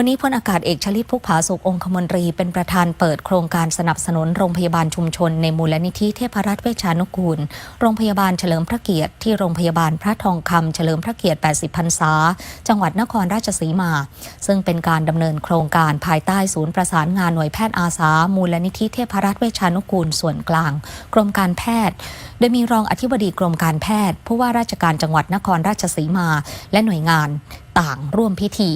วันนี้พลอากาศเอกชลิตพุกผาสุของคมนตรี เป็นประธานเปิดโครงการสนับสนุนโรงพยาบาลชุมชน ในมูลนิธิเทพรัตน์เวชานุกูล โรงพยาบาลเฉลิมพระเกียรติที่โรงพยาบาลพระทองคำเฉลิมพระเกียรติ 80 พรรษา จังหวัดนครราชสีมา ซึ่งเป็นการดำเนินโครงการภายใต้ศูนย์ประสานงานหน่วยแพทย์อาสา มูลนิธิเทพรัตน์เวชานุกูลส่วนกลาง กรมการแพทย์ โดยมีรองอธิบดีกรมการแพทย์ ผู้ว่าราชการจังหวัดนครราชสีมา และหน่วยงานต่างร่วมพิธี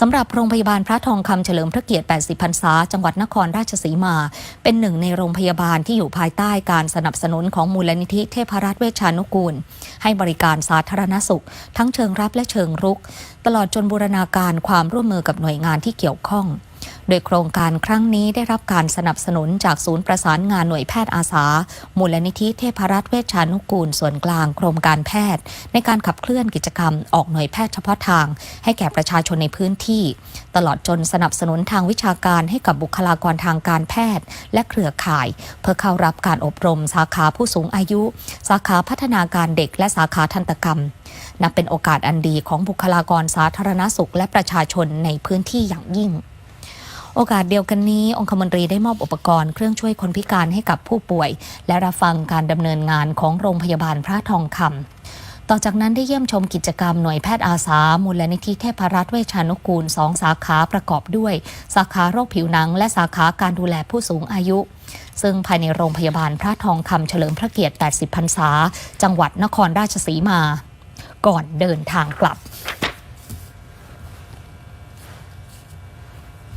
สำหรับโรงพยาบาลพระทองคำเฉลิมพระเกียรติ 80 พรรษา จังหวัดนครราชสีมา เป็นหนึ่งในโรงพยาบาลที่อยู่ภายใต้การสนับสนุนของมูลนิธิเทพรัตน์เวชชานุกูล ให้บริการสาธารณสุข ทั้งเชิงรับและเชิงรุก ตลอดจนบูรณาการความร่วมมือกับหน่วยงานที่เกี่ยวข้อง โดยโครงการครั้งนี้ได้รับการสนับสนุนจากศูนย์ประสานงานหน่วยแพทย์อาสา มูลนิธิเทพรัตน์เวชชานุกูลส่วนกลางกรมการแพทย์ ในการขับเคลื่อนกิจกรรมออกหน่วยแพทย์เฉพาะทาง ให้แก่ประชาชนในพื้นที่ ตลอดจนสนับสนุนทางวิชาการให้กับบุคลากรทางการแพทย์ และเครือข่าย เพื่อเข้ารับการอบรมสาขาผู้สูงอายุ สาขาพัฒนาการเด็ก และสาขาทันตกรรม นับเป็นโอกาสอันดีของบุคลากรสาธารณสุขและประชาชนในพื้นที่อย่างยิ่ง โอกาสเดียวกันนี้ องคมนตรีได้มอบอุปกรณ์เครื่องช่วยคนพิการให้กับผู้ป่วย และรับฟังการดำเนินงานของโรงพยาบาลพระทองคำต่อจากนั้นได้เยี่ยมชมกิจกรรมหน่วยแพทย์อาสา มูลนิธิเทพรัตน์เวชชานุกูลสองสาขาประกอบด้วย สาขาโรคผิวหนัง และสาขาการดูแลผู้สูงอายุ ซึ่งภายในโรงพยาบาลพระทองคำเฉลิมพระเกียรติ 80 พรรษา จังหวัดนครราชสีมา ก่อนเดินทางกลับ